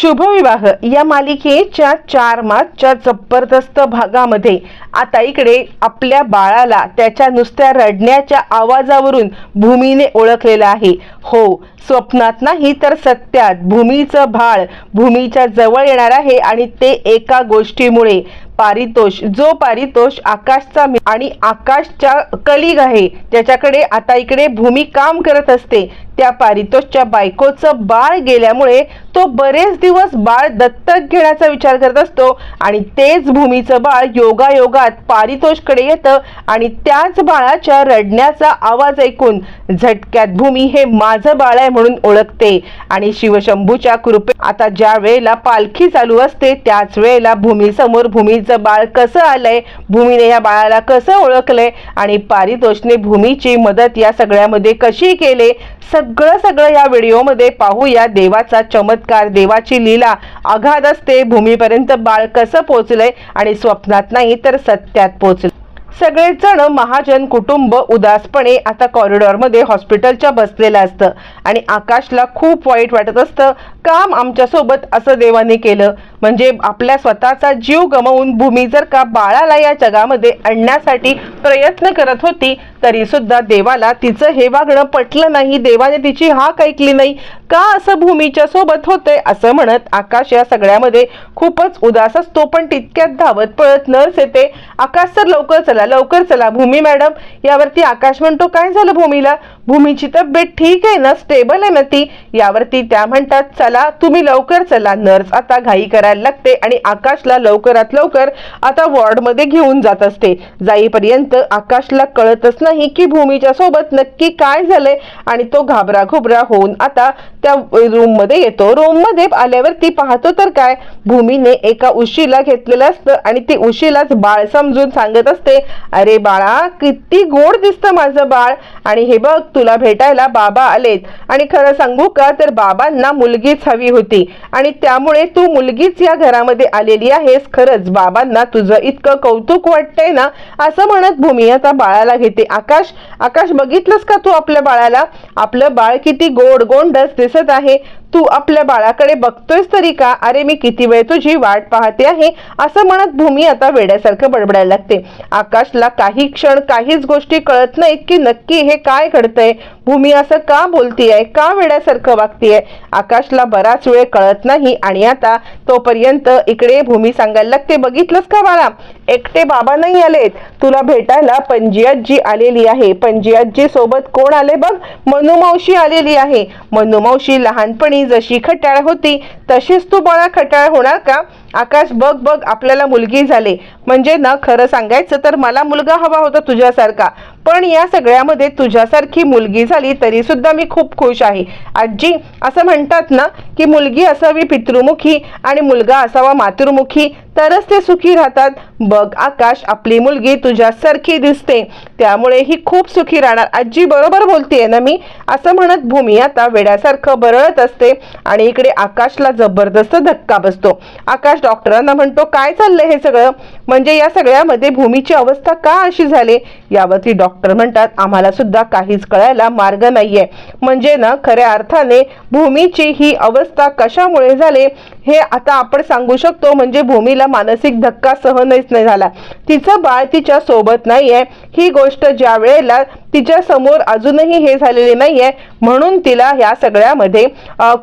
शुभविवाह. या मालिकेच्या चार मासच्या जबरदस्त भागामध्ये आता इकडे आपल्या बाळाला त्याच्या नुसत्या रडण्याच्या आवाजावरून भूमीने ओळखलेलं आहे. हो स्वप्नात नाही तर सत्यात भूमीचं भाळ भूमीच्या जवळ येणार आहे आणि ते एका गोष्टीमुळे पारितोष जो पारितोष आकाशचा आणि आकाशच्या कलिग आहे ज्याच्याकडे आता इकडे भूमी काम करत असते त्या पारितोषच्या बायकोचं बाळ गेल्यामुळे तो बरेच दिवस बाळ दत्तक घेण्याचा विचार करत असतो आणि तेच भूमीचं बाळ योगायोगात पारितोषकडे येतं आणि त्याच बाळाच्या रडण्याचा आवाज ऐकून झटक्यात भूमी हे माझं बाळ आहे म्हणून ओळखते. आणि शिवशंभूच्या कृपे आता ज्या वेळेला पालखी चालू असते त्याच वेळेला भूमीसमोर भूमीचं बाळ कसं आलंय भूमीने या बाळाला कसं ओळखलंय आणि पारितोषने भूमीची मदत या सगळ्यामध्ये कशी केले? सगळं सगळं या व्हिडिओमध्ये पाहूया. देवाचा चमत्कार देवाची लीला अगाध असते. भूमीपर्यंत बाळ कसं पोचलंय आणि स्वप्नात नाही तर सत्यात पोचलं सगळेजण महाजन कुटुंब उदासपणे आता कॉरिडॉरमध्ये हॉस्पिटलच्या बसलेलं असतं आणि आकाशला खूप वाईट वाटत असतं. काम आमच्यासोबत असं देवाने केलं. म्हणजे आपल्या स्वतःचा जीव गमावून भूमी जर का बाळाला या जगामध्ये आणण्यासाठी प्रयत्न करत होती तरी सुद्धा देवाला तिचं हे वागणं पटलं नाही. देवाने तिची हाक ऐकली नाही. का असं भूमीच्या सोबत होतंय? असं म्हणत आकाश या सगळ्यामध्ये खूपच उदास असतो पण तितक्यात धावत पळत नर्स येते. आकाश सर लवकर चला लवकर चला. भूमी मॅडम यावरती आकाश म्हणतो काय झालं भूमीला? भूमीची तब्येत ठीक आहे ना? स्टेबल आहे ना ती? यावरती त्या म्हणतात चला तुम्ही लवकर चला. नर्स आता घाई करा करायला लागते आणि आकाशला लवकरात लवकर आता वॉर्डमध्ये घेऊन जात असते. जाईपर्यंत आकाशला कळतच नाही की भूमीच्या सोबत नक्की काय झालंय आणि तो घाबरा घुबरा होऊन आता त्या रूममध्ये येतो. रूममध्ये आल्यावरती पाहतो तर काय भूमीने एका उशीला घेतलेलं असतं आणि ती उशीलाच बाळ समजून सांगत असते अरे बाळा किती गोड दिसतं माझं बाळ आणि हे बघ तुला भेटायला बाबा आलेत. आणि खरं सांगू का तर बाबांना मुलगीच हवी होती आणि त्यामुळे तू मुलगीच या घरामध्ये आलेली आहेस खरंच. बाबांना तुझं इतकं कौतुक वाटतंय ना? असं म्हणत भूमी आता बाळाला घेते. आकाश आकाश बघितलंस का तू आपल्या बाळाला? आपलं बाळ किती गोड गोंडस दिसत आहे. तू आपल्या बाळाकडे बघतोयस तरी का? अरे मी किती वेळ तुझी वाट पाहते आहे? असं म्हणत भूमी आता वेड्यासारखं बडबडायला लागते. आकाशला काही क्षण काहीच गोष्टी कळत नाहीत की नक्की हे काय घडतंय. भूमी असं का बोलतीये? का वेड्यासारखं वागतीये? आकाशला बराच वेळ कळत नाही आणि आता तोपर्यंत इकडे भूमी सांगायला लागते बघितलंस का बाळा? एकटे बाबा नाही आलेत. तुला भेटायला पंजियाजी आलेली आहे. पंजियाजी सोबत कोण आले बघ? मनुमावशी आलेली आहे. मनुमावशी लहानपणी जशी खट्याळ होती तशीच तू बाळा खट्याळ होणार का? आकाश बघ बघ आपल्याला मुलगी झाली. म्हणजे ना खरं सांगायचं तर मला मुलगा हवा होता तुझ्यासारखा. पण या सगळ्यामध्ये तुझ्यासारखी मुलगी झाली तरी सुद्धा मी खूप खुश आहे. आजी असं म्हणतात ना की मुलगी असावी पितृमुखी आणि मुलगा असावा मातृमुखी तरच ते सुखी राहतात. बघ आकाश आपली मुलगी तुझ्यासारखी दिसते. त्यामुळे ही खूप सुखी राहणार. आजी बरोबर बोलतेय ना मी? असं म्हणत भूमी आता वेड्यासारखं बरळत असते आणि इकडे आकाशला जबरदस्त धक्का बसतो. आकाश डॉक्टरांना म्हणतो काय चाललंय हे सगळं? म्हणजे या सगळ्यामध्ये भूमीची अवस्था का अशी झाली? यावरती डॉक्टर म्हणतात आम्हाला सुद्धा काहीच कळायला मार्ग नाहीये. म्हणजे ना खऱ्या अर्थाने भूमीची ही अवस्था कशामुळे झाले हे आता आपण सांगू शकतो. म्हणजे भूमीला मानसिक धक्का सहनच नाही झाला. तिचं बाळ तिच्या सोबत नाहीये. ही गोष्ट ज्या वेळेला तिच्या समोर अजूनही हे झालेले नाहीये म्हणून तिला या सगळ्यामध्ये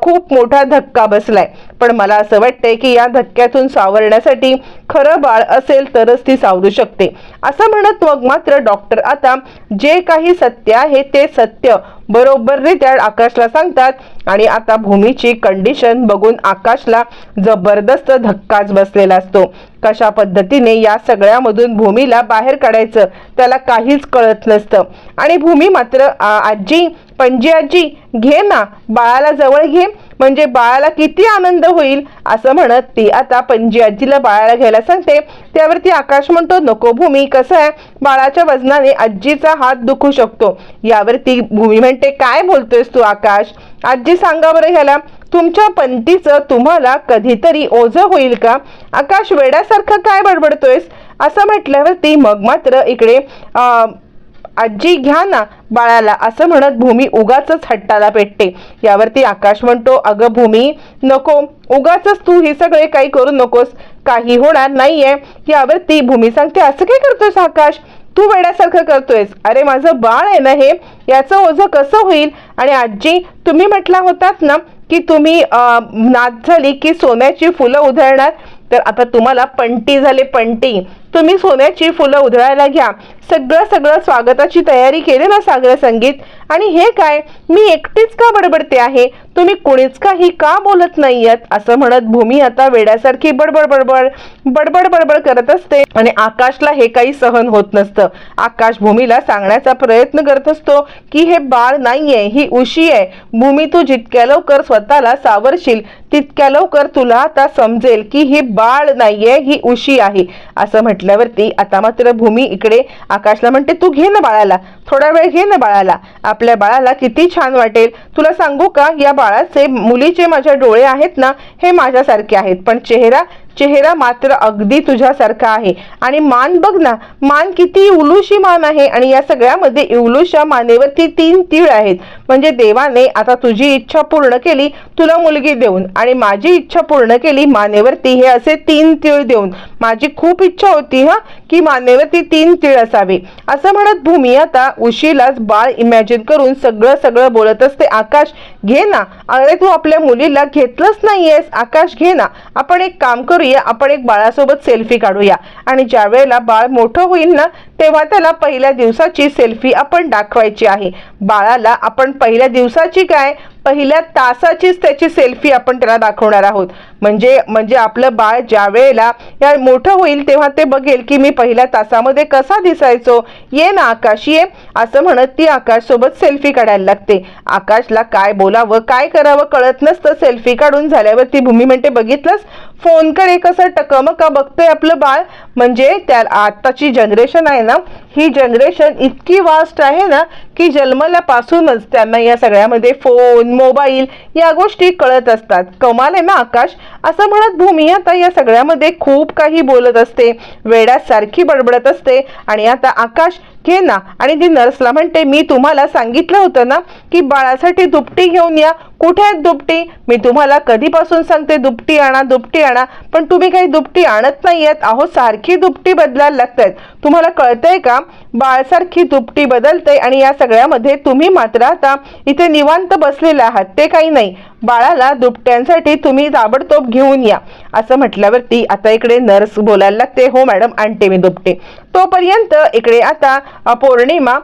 खूप मोठा धक्का बसलाय. पण मला असं वाटतंय की या धक्क्यातून सावरण्यासाठी खरं बाळ असेल तरच ती सावरू शकते. असं म्हणत मग मात्र डॉक्टर आता जे काही सत्य आहे ते सत्य बरोबररित्या आकाशला सांगतात आणि आता भूमीची कंडिशन बघून आकाशला जबरदस्त धक्काच बसलेला असतो. कशा पद्धतीने या सगळ्यामधून भूमीला बाहेर काढायचं त्याला काहीच कळत नसतं. आणि भूमी मात्र "आ, आजी पणजी आजी घे ना बाळाला जवळ घे. म्हणजे बाळाला किती आनंद होईल असं म्हणत ती आता पणजी आजीला बाळाला घ्यायला सांगते. त्यावरती आकाश म्हणतो नको भूमी कसं आहे? बाळाच्या वजनाने आजीचा हात दुखू शकतो. यावरती भूमी म्हणते काय बोलतोयस तू आकाश? आजी सांगा बरं ह्याला तुमच्या पंतीचं तुम्हाला कधीतरी ओझं होईल का? आकाश वेड्यासारखं काय बडबडतोयस? असं म्हटल्यावरती मग मात्र इकडे अं, आजी घ्या ना बाळाला असं म्हणत भूमी उगाच हट्टाला पेटते. यावरती आकाश म्हणतो अगं भूमी नको उगाच तू हे सगळे काही करू नकोस काही होणार नाहीये. यावरती भूमी सांगते असं काय करतोस आकाश? तू वेड्यासारखं करतोयस. अरे माझं बाळ आहे ना हे याचं ओझं कसं होईल? आणि आजी तुम्ही म्हटला होतात ना की तुम्ही नाद झाली की सोन्याची फुलं उधळणार? तर आता तुम्हाला पंटी झाले पंटी तुम्ही सोन्याची फुलं उधळायला घ्या. सगळं सगळं स्वागताची तयारी केलेलं ना सागर संगीत. आणि हे काय? मी एकटीच का बडबडते आहे? तुम्ही कोणीच काही का बोलत नाहीयेत? असं म्हणत भूमी आता वेड्यासारखी बडबड बडबड बडबड बडबड करत असते. आणि आकाशला हे काही सहन होत नसतं. आकाश भूमीला सांगण्याचा प्रयत्न करत असतो की हे बाळ नाहीये ही उशी आहे. भूमी तू जितक्या लवकर स्वतःला सावरशील तितक्या लवकर तुला आता समजेल की हे बाळ नाहीये ही उशी आहे. असं म्हटल्यावरती आता मात्र भूमी इकडे आकाशला म्हणते तू घे ना बाळाला थोडा वेळ घे ना बाळाला. आपल्या बाळाला किती छान वाटेल. तुला सांगू का या बाळाचे मुलीचे माझ्या डोळे आहेत ना हे माझ्यासारखे आहेत. पण चेहरा चेहरा मात्र अगदी तुझ्यासारखा आहे. आणि मान बघ ना मान किती उलुशी मान आहे आणि या सगळ्यामध्ये इवलूशा मानेवरती तीन तीळ आहेत. म्हणजे देवाने आता तुझी इच्छा पूर्ण केली तुला मुलगी देऊन. आणि माझी इच्छा पूर्ण केली मानेवरती हे असे तीन तीळ देऊन. माझी खूप इच्छा होती हा की मानेवरती तीन तीळ असावे. असं म्हणत भूमी आता उशीलाच बाळ इमॅजिन करून सगळं सगळं बोलत असते आकाश घे ना. अरे तू आपल्या मुलीला घेतलंच नाहीयेस. आकाश घे ना. आपण एक काम करू पूर्वी आपण एक बाळासोबत सेल्फी काढूया. आणि ज्या वेळेला बाळ मोठं होईल ना तेव्हा त्याला पहिल्या दिवसाची सेल्फी आपण दाखवायची आहे. बाळाला आपण पहिल्या दिवसाची काय? पहिल्या तासाचीच त्याची सेल्फी आपण त्याला दाखवणार आहोत. म्हणजे म्हणजे आपलं बाळ ज्या वेळेला या मोठं होईल तेव्हा ते बघेल की मी पहिल्या तासामध्ये कसा दिसायचो. ये ना आकाश ये. असं म्हणत ती आकाश सोबत सेल्फी काढायला लागते. आकाशला काय बोलावं काय करावं कळत नसतं. सेल्फी काढून झाल्यावर ती भूमी म्हणते बघितलंस? फोनकडे कसं टकमका बघतोय आपलं बाळ. म्हणजे त्या आत्ताची जनरेशन आहे ना ही जनरेशन इतकी वास्ट आहे ना की जन्मल्यापासूनच त्यांना या सगळ्यामध्ये फोन मोबाईल या गोष्टी कळत असतात. कमाल आहे ना आकाश? असं म्हणत भूमी आता या सगळ्यामध्ये खूप काही बोलत असते. वेड्यासारखी बडबडत असते. आणि आता आकाश घे ना? आणि ती नर्सला म्हणते मी तुम्हाला सांगितलं होतं ना की बाळासाठी दुपटी घेऊन या. कुठे आहेत दुपटी? मी तुम्हाला कधीपासून सांगते दुपटी आणा दुपटी आणा. पण तुम्ही काही दुपटी आणत नाही आहेत अहो सारखी दुपटी बदलायला लागतायत तुम्हाला कळतंय का? बाळसारखी दुपटी बदलते आणि या सगळ्यामध्ये तुम्ही मात्र आता इथे निवांत बसलेले आहात. ते काही नाही. बाळाला दुपट्यांसाठी तुम्ही ताबडतोब घेऊन या. असं म्हटल्यावरती आता इकडे नर्स बोलायला लागते. हो मॅडम आणते मी दुपटे. तोपर्यंत इकडे आता पौर्णिमा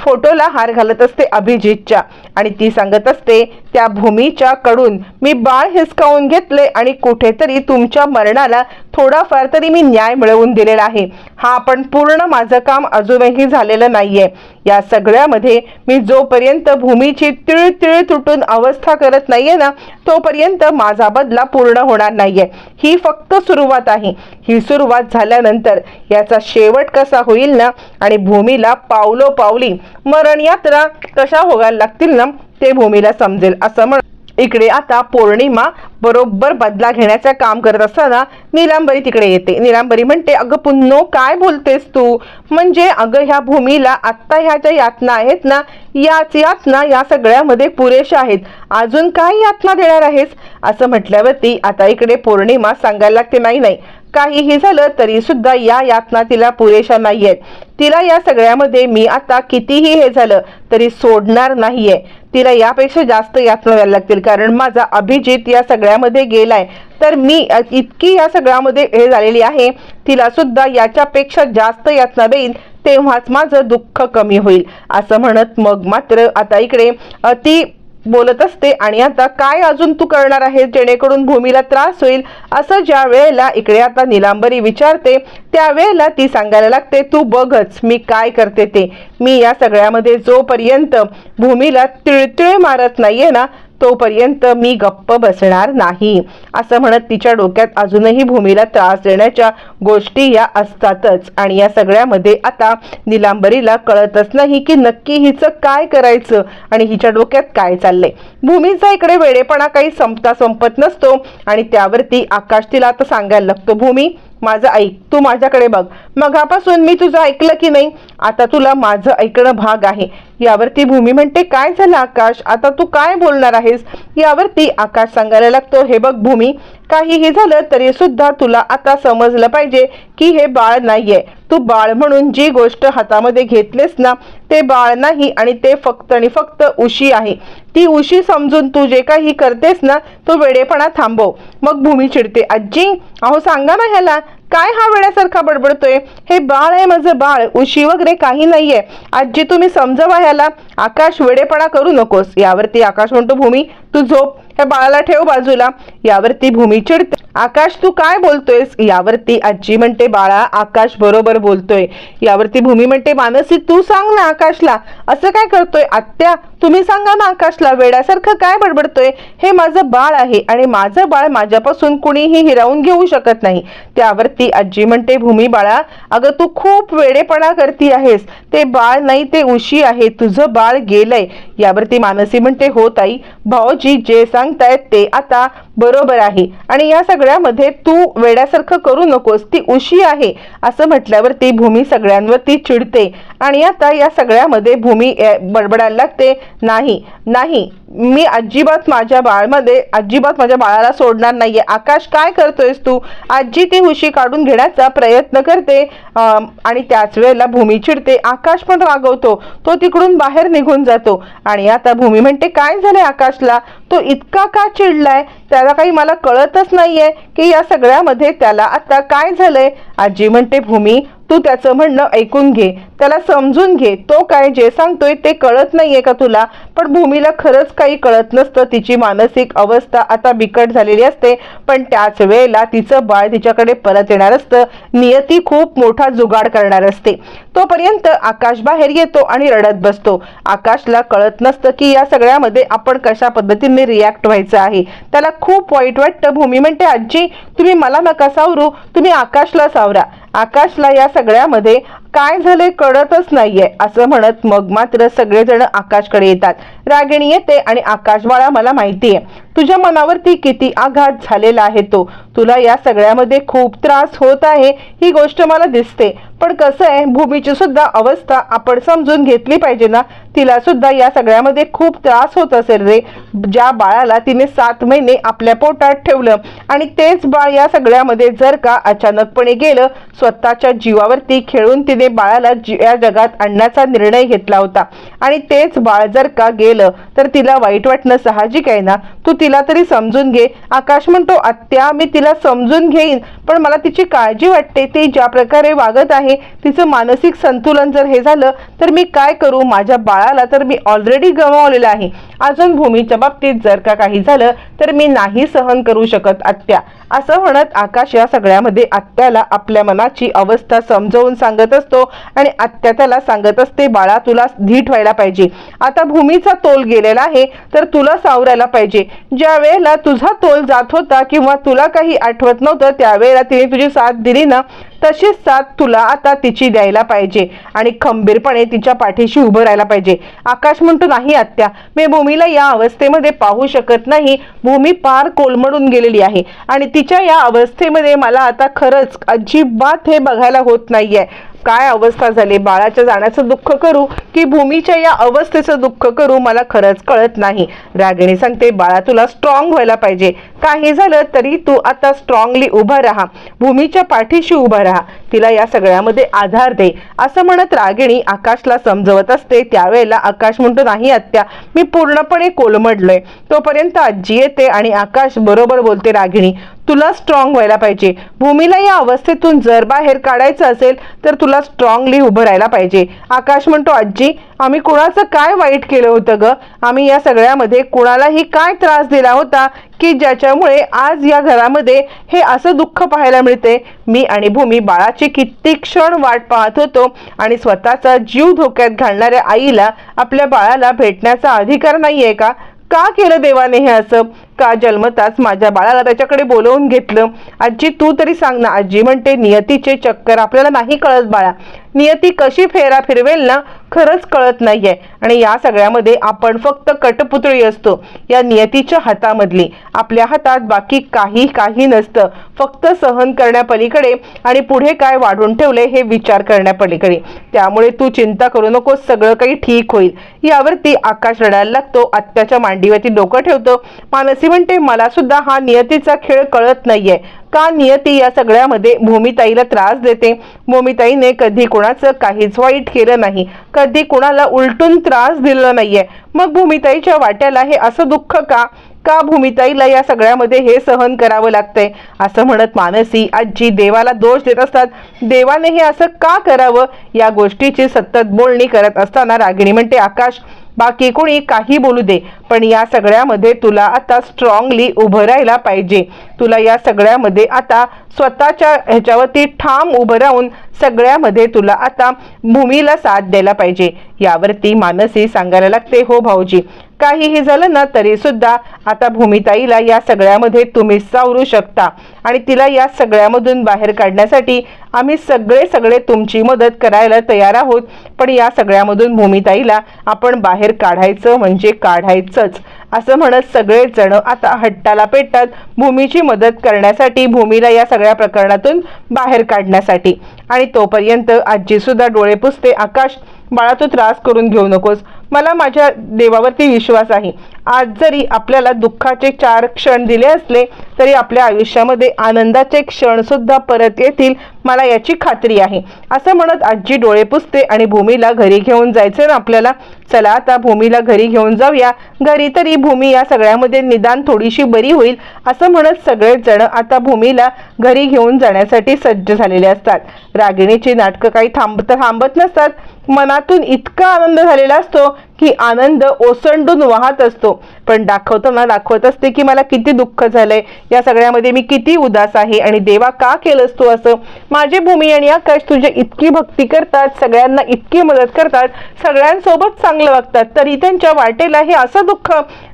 फोटोला हार घालत असते अभिजितच्या. आणि ती सांगत असते त्या भूमीच्या कडून मी बाळ हिसकावून घेतले आणि कुठेतरी तुमच्या मरणाला थोडाफार तरी मी न्याय मिळवून दिलेला आहे. हा पण पूर्ण माझं काम अजूनही झालेलं नाहीये. या सगळ्यामध्ये मी जोपर्यंत भूमीची तिळ तिळ तुटून अवस्था करत नाहीये ना तोपर्यंत माझा बदला पूर्ण होणार नाहीये. ही फक्त सुरुवात आहे. ही सुरुवात झाल्यानंतर याचा शेवट कसा होईल ना आणि भूमीला पावलो पावली मरण यात्रा कशा होगायला लागतील ना ते भूमीला समजेल असं म्हण इकडे आता पौर्णिमा बरोबर बदला घेण्याचं काम करत असताना निलांबरी तिकडे येते. निलांबरी म्हणते अगं पुन्नो काय बोलतेस तू? म्हणजे अगं ह्या भूमीला आत्ता ह्या ज्या यातना आहेत ना याच यातना या सगळ्यामध्ये पुरेशा आहेत. अजून काय यातना देणार आहेस? असं म्हटल्यावरती आता इकडे पौर्णिमा सांगायला लागते नाही नाही. काहीही झालं तरी सुद्धा या यातना तिला पुरेशा नाहीयेत. तिला या सगळ्यामध्ये मी आता कितीही हे झालं तरी सोडणार नाहीये. तिला यापेक्षा जास्त यातना द्यायला लागतील. कारण माझा अभिजित या सगळ्यामध्ये गेलाय. तर मी इतकी या सगळ्यामध्ये हे झालेली आहे तिला सुद्धा याच्यापेक्षा जास्त यातना देईल तेव्हाच माझं दुःख कमी होईल. असं म्हणत मग मात्र आता इकडे अति बोलत असते. आणि आता काय अजून तू करणार आहे जेणेकरून भूमीला त्रास होईल. असं ज्या वेळेला इकडे आता निलांबरी विचारते त्यावेळेला ती सांगायला लागते तू बघच मी काय करते ते. मी या सगळ्यामध्ये जोपर्यंत भूमीला तिळतिळ मारत नाहीये ना तोपर्यंत मी गप्प बसणार नाही. असं म्हणत तिच्या डोक्यात अजूनही भूमीला त्रास देण्याच्या गोष्टी या असतातच. आणि या सगळ्यामध्ये आता निलांबरीला कळतच नाही की नक्की हिचं काय करायचं आणि हिच्या डोक्यात काय चाललंय. भूमीचा इकडे वेडेपणा काही संपता संपत नसतो आणि त्यावरती आकाश तिला आता सांगायला लागतो भूमी माझं ऐक तू माझ्याकडे बघ. मगापासून मी तुझं ऐकलं की नाही? आता तुला माझं ऐकणं भाग आहे. यावरती भूमी म्हणते काय झालं आकाश? आता तू काय बोलणार आहेस? यावरती आकाश सांगायला लागतो हे बघ भूमी काहीही झालं तरी सुद्धा तुला आता समजलं पाहिजे की हे बाळ नाहीये. तू बाळ म्हणून जी गोष्ट हातामध्ये घेतलेस ना ते बाळ नाही आणि ते फक्त आणि फक्त उशी आहे. ती उशी समजून तू जे काही करतेस ना तो वेडेपणा थांबव. मग भूमी चिडते आजी अहो सांगा ना ह्याला काय हा वेड्यासारखा बडबडतोय? हे बाळ आहे माझं बाळ उशी वगैरे काही नाहीये. आजी तुम्ही समजवा ह्याला आकाश वेडेपणा करू नकोस. यावरती आकाश म्हणतो भूमी तू झोप. त्या बाळाला ठेव बाजूला. यावरती भूमी चिडते. आकाश तू काय बोलतोयस? यावरती आजी म्हणते बाळा आकाश बरोबर बोलतोय. यावरती भूमी म्हणते मानसी तू सांग ना आकाशला. असं काय करतोय? आत्या तुम्ही सांगा ना आकाशला वेड्यासारखं काय बडबडतोय? हे माझं बाळ आहे आणि माझं बाळ माझ्यापासून कुणीही हिरावून घेऊ शकत नाही. त्यावरती आजी म्हणते भूमी बाळा अगं तू खूप वेडेपणा करती आहेस. ते बाळ नाही ते उशी आहे. तुझं बाळ गेलंय. यावरती मानसी म्हणते हो ताई भाऊजी जे सांगतायत ते आता बरोबर आहे. आणि या सगळ्यामध्ये तू वेड्यासारखं करू नकोस. ती उशी आहे. असं म्हटल्यावरती भूमी सगळ्यांवरती चिडते. आणि आता या सगळ्यामध्ये भूमी बडबडायला लागते. नाही नाही. मी अजिबात माझ्या बाळमध्ये अजिबात माझ्या बाळाला सोडणार नाहीये. आकाश काय करतोयस तू? आजी ती उशी काढून घेण्याचा प्रयत्न करते आणि त्याच वेळेला भूमी चिडते. आकाश पण रागवतो. तो तिकडून बाहेर निघून जातो. आणि आता भूमी म्हणते काय झालंय आकाशला? तो इतका का चिडलाय? त्याला काही मला कळतच नाहीये की या सगळ्यामध्ये त्याला आता काय झालंय? आजी म्हणते भूमी तू त्याचं म्हणणं ऐकून घे. त्याला समजून घे. तो काय जे सांगतोय ते कळत नाहीये का तुला? पण भूमीला खरंच काही कळत नसतं. तिची मानसिक अवस्था आता बिकट झालेली असते. पण त्याच वेळेला तिचं बाळ तिच्याकडे परत येणार असतं. नियती खूप मोठा जुगाड करणार असते. तोपर्यंत आकाश बाहेर येतो आणि रडत बसतो. आकाशला कळत नसतं की या सगळ्यामध्ये आपण कशा पद्धतीने रिॲक्ट व्हायचं आहे. त्याला खूप वाईट वाटतं. भूमी म्हणते आजी तुम्ही मला नका सावरू. तुम्ही आकाशला सावरा. आकाशला या सगळ्यामध्ये काय झाले कळतच नाहीये असं म्हणत मग मात्र सगळेजण आकाशकडे येतात. रागिणी येते आणि आकाश बाळा मला माहितीये तुझ्या मनावरती किती आघात झालेला आहे तो. तुला या सगळ्यामध्ये खूप त्रास होत आहे ही गोष्ट मला दिसते. पण कसं आहे भूमीची सुद्धा अवस्था आपण समजून घेतली पाहिजे ना? तिला सुद्धा या सगळ्यामध्ये खूप त्रास होत असेल रे. ज्या बाळाला तिने सात महिने आपल्या पोटात ठेवलं आणि तेच बाळ या सगळ्यामध्ये जर का अचानकपणे गेलं स्वतःच्या जीवावरती खेळून तिने बाळाला या जगात आणण्याचा निर्णय घेतला होता. आणि तेच बाळ जर का गेलं तर तिला वाईट वाटणं साहजिक आहे ना? तू तिला तरी समजून घे. आकाश म्हणतो आत्या मी तिला समजून घेईन पण मला तिची काळजी वाटते. ती ज्या प्रकारे वागत आहे तिचं मानसिक संतुलन जर हे झालं तर मी काय करू? माझ्या आला तर मी ऑलरेडी गमावलेलं आहे. अजून भूमीच्या बाबतीत जर का काही झालं तर मी नाही सहन करू शकत आत्या. असं म्हणत आकाश या सगळ्यामध्ये आत्याला आपल्या मनाची अवस्था समजावून सांगत असतो आणि आत्या त्याला सांगत असते बाळा तुला धीट व्हायला पाहिजे. आता भूमीचा तोल गेलेला आहे तर तुला सावरायला पाहिजे. ज्या वेळेला तुझा तोल जात होता किंवा तुला काही आठवत नव्हतं त्यावेळेला तिने तुझी साथ दिली ना तशीच साथ तुला आता तिची द्यायला पाहिजे आणि खंबीरपणे तिच्या पाठीशी उभं राहायला पाहिजे. आकाश म्हणतो नाही आत्या मी भूमीला या अवस्थेमध्ये पाहू शकत नाही. भूमी पार कोलमडून गेलेली आहे आणि तिच्या या अवस्थेमध्ये मला आता खरंच अजिबात हे बघायला होत नाहीये. काय अवस्था झाली? बाळाच्या जाण्याचं दुःख करू की भूमीच्या या अवस्थेचं दुःख करू? मला खरंच कळत नाही. रागिणी सांगते बाळा तुला स्ट्रॉंग व्हायला पाहिजे. काही झालं तरी तू आता स्ट्रॉंगली उभा राहा. भूमीच्या पाठीशी उभा राहा. तिला या सगळ्यामध्ये आधार दे. असं म्हणत रागिणी आकाशला समजवत असते. त्यावेळेला आकाश म्हणतो नाही आत्या मी पूर्णपणे कोलमडलोय. तोपर्यंत आजी येते आणि आकाश बरोबर बोलते रागिणी तुला स्ट्रॉंग व्हायला पाहिजे. भूमीला या अवस्थेतून जर बाहेर काढायचं असेल तर तुला स्ट्रॉंगली उभं राहायला पाहिजे. आकाश म्हणतो आजी आम्ही कुणाचं काय वाईट केलं होतं ग? आम्ही या सगळ्यामध्ये कुणालाही काय त्रास दिला होता की ज्याच्यामुळे आज या घरामध्ये हे असं दुःख पाहायला मिळते मी आणि भूमी बाळाची किती क्षण वाट पाहत होतो आणि स्वतःचा जीव धोक्यात घालणाऱ्या आईला आपल्या बाळाला भेटण्याचा अधिकार नाहीये का? का केलं देवाने हे असं? का जन्मताच माझ्या बाळाला त्याच्याकडे बोलवून घेतलं. आजी तू तरी सांग ना आजी म्हणते नियतीचे चक्कर आपल्याला नाही कळत बाळा. नियती कशी फेरा फिरवेल ना खरंच कळत नाहीये. आणि या सगळ्यामध्ये आपण फक्त कटपुतळी असतो या नियतीच्या हातामधली. आपल्या हातात बाकी काही काही नसतं. फक्त सहन करण्यापलीकडे आणि पुढे काय वाढून ठेवले हे विचार करण्यापलीकडे. त्यामुळे तू चिंता करू नकोस सगळं काही ठीक होईल. यावरती आकाश रडायला लागतो आत्याच्या मांडीवरती डोकं ठेवतो मानसिक ती म्हणते मला सुद्धा हा नियतीचा खेळ कळत नाहीये. का नियती या सगळ्यामध्ये भूमिताईला त्रास देते? भूमिताईने कधी कोणाचं काहीच वाईट केलं नाही. कधी कोणाला उलटून त्रास दिला नाहीये. मग भूमिताईच्या वाट्याला हे असं दुःख का? का भूमिताईला या सगळ्यामध्ये हे सहन करावं लागतंय? असं म्हणत मानसी आजी देवाला दोष देत असतात. देवाने हे असं का करावं? या गोष्टीची सतत बोलणी करत असताना रागिणी म्हणते आकाश बाकी कोणी काही बोलू दे. पण या सगळ्यामध्ये तुला आता स्ट्रॉंगली उभं राहायला पाहिजे. तुला या सगळ्यामध्ये आता स्वतःच्या ह्याच्यावरती ठाम उभं राहून सगळ्यामध्ये तुला आता भूमीला साथ द्यायला पाहिजे. यावरती मानसी सांगायला लागते हो भाऊजी काहीही झालं ना तरी सुद्धा आता भूमिताईला या सगळ्यामध्ये तुम्ही सावरू शकता. आणि तिला या सगळ्यामधून बाहेर काढण्यासाठी आम्ही सगळे सगळे तुमची मदत करायला तयार आहोत. पण या सगळ्यामधून भूमिताईला आपण बाहेर काढायचं म्हणजे काढायचं काढायचंच असं म्हणत सगळेच जण आता हट्टाला पेटतात भूमीची मदत करण्यासाठी भूमीला या सगळ्या प्रकरणातून बाहेर काढण्यासाठी. आणि तोपर्यंत आजी सुद्धा डोळे पुसते आकाश बाळा तू त्रास करून घेऊ नकोस. मला माझ्या देवावरती विश्वास आहे. आज जरी आपल्याला दुःखाचे चार क्षण दिले असले तरी आपल्या आयुष्यामध्ये आनंदाचे क्षण सुद्धा परत येतील मला याची खात्री आहे. असं म्हणत आजी डोळे पुसते आणि भूमीला घरी घेऊन जायचं ना आपल्याला चला आता भूमीला घरी घेऊन जाऊया. घरी तरी भूमी या सगळ्यामध्ये निदान थोडीशी बरी होईल असं म्हणत सगळेच जण आता भूमीला घरी घेऊन जाण्यासाठी सज्ज झालेले असतात. रागिणीची नाटकं काही थांब थांबत नसतात. मनातून इतका आनंद झालेला असतो की आनंद ओसंडून वाहत असतो. पण दाखवताना दाखवत असते की मला किती दुःख झालंय. या सगळ्यामध्ये मी किती उदास आहे आणि देवा का केलंस तू असं? माझी भूमी आणि आकाश तुझे इतकी भक्ती करतात सगळ्यांना इतकी मदत करतात सगळ्यांसोबत चांगलं वागतात तरी त्यांच्या वाटेला हे असं दुःख?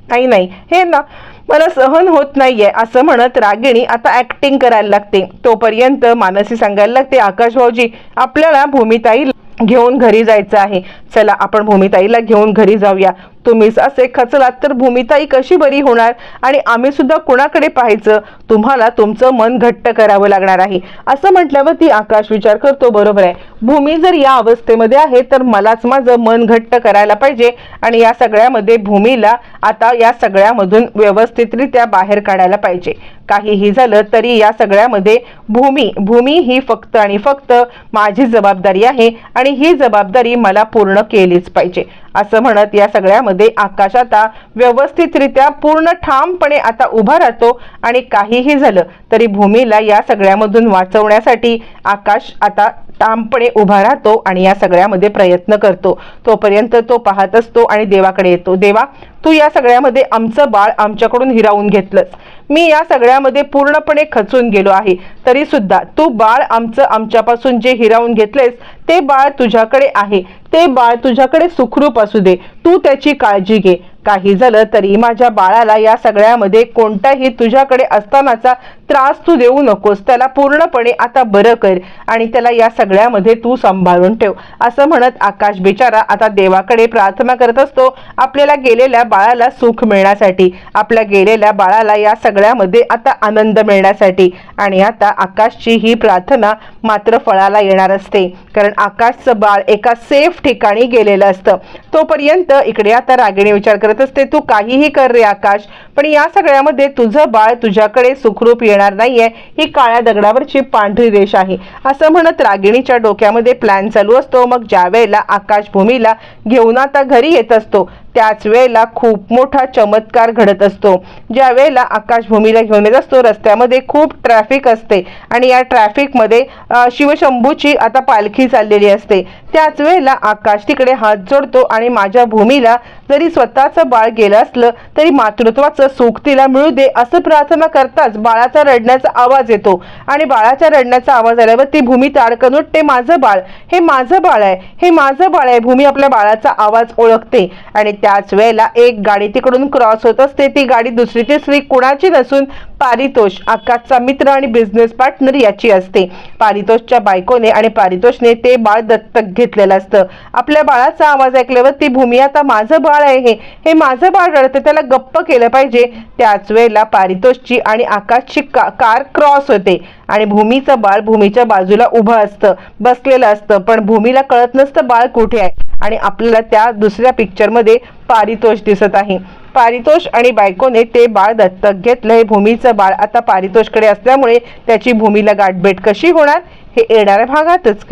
नाही नाही. हे ना मला सहन होत नाहीये असं म्हणत रागिणी आता ऍक्टिंग करायला लागते. तोपर्यंत मानसी सांगायला लागते आकाश भाऊजी आपल्याला भूमिताई घेऊन घरी जायचं आहे. चला आपण भूमिताईला घेऊन घरी जाऊया. तुम्हीच असे खचलात तर भूमिताई कशी बरी होणार? आणि आम्ही सुद्धा कुणाकडे पाहायचं? तुम्हाला तुमचं मन घट्ट करावं लागणार आहे. असं म्हटल्यावर ती आकाश विचार करतो बरोबर आहे. भूमी जर या अवस्थेमध्ये आहे तर मलाच माझं मन घट्ट करायला पाहिजे. आणि या सगळ्यामध्ये भूमीला आता या सगळ्यामधून व्यवस्थितरित्या बाहेर काढायला पाहिजे. काहीही झालं तरी या सगळ्यामध्ये भूमी भूमी ही फक्त आणि फक्त माझी जबाबदारी आहे. आणि ही जबाबदारी मला पूर्ण केलीच पाहिजे. असं म्हणत या सगळ्यामध्ये आकाश आता व्यवस्थितरित्या पूर्ण ठामपणे आता उभा राहतो आणि काहीही झालं तरी भूमीला या सगळ्यामधून वाचवण्यासाठी आकाश आता ठामपणे उभा राहतो आणि या सगळ्यामध्ये प्रयत्न करतो. तोपर्यंत तो पाहत असतो आणि देवाकडे येतो. देवा तू या सगळ्यामध्ये आमचं बाळ आमच्याकडून हिरावून घेतलंस. मी या सगळ्यामध्ये पूर्णपणे खचून गेलो आहे. तरी सुद्धा तू बाळ आमचं आमच्यापासून जे हिरावून घेतलेस ते बाळ तुझ्याकडे आहे. ते बाळ तुझ्याकडे सुखरूप असू दे. तू त्याची काळजी घे. काही झालं तरी माझ्या बाळाला या सगळ्यामध्ये कोणताही तुझ्याकडे असतानाचा त्रास तू देऊ नकोस. त्याला पूर्णपणे आता बरं कर आणि त्याला या सगळ्यामध्ये तू सांभाळून ठेव. असं म्हणत आकाश बिचारा आता देवाकडे प्रार्थना करत असतो आपल्याला गेलेल्या बाळाला सुख मिळण्यासाठी. आपल्या गेलेल्या बाळाला या सगळ्यामध्ये आता आनंद मिळण्यासाठी. आणि आता आकाशची ही प्रार्थना मात्र फळाला येणार असते. कारण आकाशचं बाळ एका सेफ ठिकाणी गेलेलं असतं. तोपर्यंत इकडे आता रागिणी विचार करत असते तू. काहीही कर रे आकाश पण या सगळ्यामध्ये तुझं बाळ तुझ्याकडे सुखरूप येणार नाहीये. ही काळ्या दगडावरची पांढरी रेष आहे. असं म्हणत रागिणीच्या डोक्यामध्ये प्लॅन चालू असतो. मग ज्या वेळेला आकाश भूमीला घेऊन आता घरी येत असतो त्याच वेळेला खूप मोठा चमत्कार घडत असतो. ज्या वेळेला आकाश भूमीला घेऊन येत असतो रस्त्यामध्ये खूप ट्रॅफिक असते आणि या ट्रॅफिकमध्ये शिवशंभूची आता पालखी चाललेली असते. त्याच वेळेला आकाश तिकडे हात जोडतो आणि माझ्या भूमीला जरी स्वतःचं बाळ गेलं असलं तरी मातृत्वाचं सुख तिला मिळू दे असं प्रार्थना करताच बाळाचा रडण्याचा आवाज येतो. आणि बाळाच्या रडण्याचा आवाज आल्यावर ती भूमी ताडकन उठते माझं बाळ हे माझं बाळ आहे हे माझं बाळ आहे. भूमी आपल्या बाळाचा आवाज ओळखते. आणि त्याच वेळेला एक गाडी तिकडून क्रॉस होत असते. ती गाडी दुसरी तिसरी कुणाची नसून पारितोष आकाशचा मित्र आणि बिझनेस पार्टनर याची असते. पारितोषच्या बायकोने आणि पारितोषने ते बाळ दत्तक घेतलेलं असतं. आपल्या बाळाचा आवाज ऐकल्यावर ती भूमी आता माझं बाळ आहे हे. हे माझं बाळ रडतं. त्याला गप्प केलं पाहिजे. त्याच वेळेला पारितोषची आणि आकाशची का कार क्रॉस होते. आणि भूमीचं बाळ भूमीच्या बाजूला उभं असतं बसलेलं असतं पण भूमीला कळत नसतं बाळ कुठे आहे. आणि आपल्याला त्या दुसऱ्या पिक्चरमध्ये पारितोष दिसत आहे. पारितोष आणि बायकोने ते बाळ दत्तक घेतलं. हे भूमीचं बाळ आता पारितोषकडे असल्यामुळे त्याची भूमीला गाठभेट कशी होणार हे येणाऱ्या भागातच